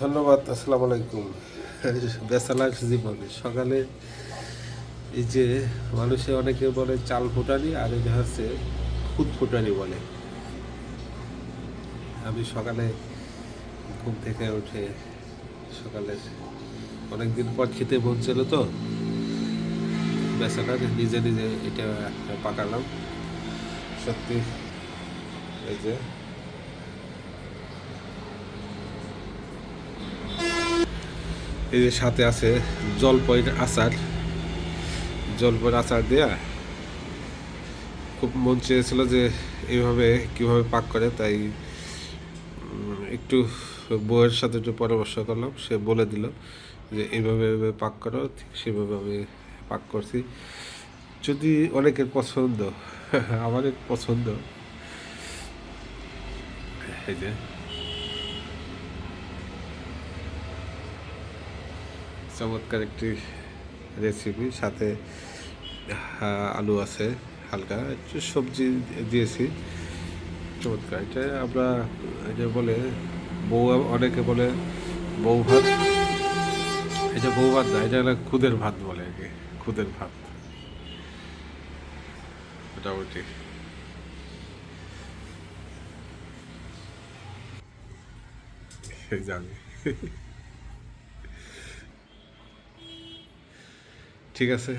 ধন্যবাদ, আসসালামু আলাইকুম। বেসালাক জীবনে। সকালে এই যে মানুষে অনেকে বলে চাল ফুটানি, আর এটা হচ্ছে খুদ ফুটানি বলে। আমি সকালে ঘুম থেকে উঠে সকালে অনেকদিন পর খেতে মন ছিল তো বেসালাক নিজে নিজে এটা পাকালাম। সত্যি এই যে এই যে সাথে আছে জলপইয়ের আচার। জলপইয়ের আচার দেয়া খুব মন চেয়েছিল যে এইভাবে কীভাবে পাক করে, তাই একটু বউয়ের সাথে একটু পরামর্শ করলাম। সে বলে দিল যে এইভাবে পাক করো, ঠিক সেভাবে আমি পাক করছি। যদি অনেকের পছন্দ, আমাদের পছন্দ, এই যে চমৎকার একটি রেসিপি সাথে আলু আছে, হালকা, একটু সবজি দিয়েছি। চমৎকার, এটা আমরা এটা বলে বউ, অনেকে বলে বউ ভাত। এটা বউ ভাত না, এটা খুদের ভাত বলে আর কি, খুদের ভাত। মোটামুটি। জানি। ঠিক আছে।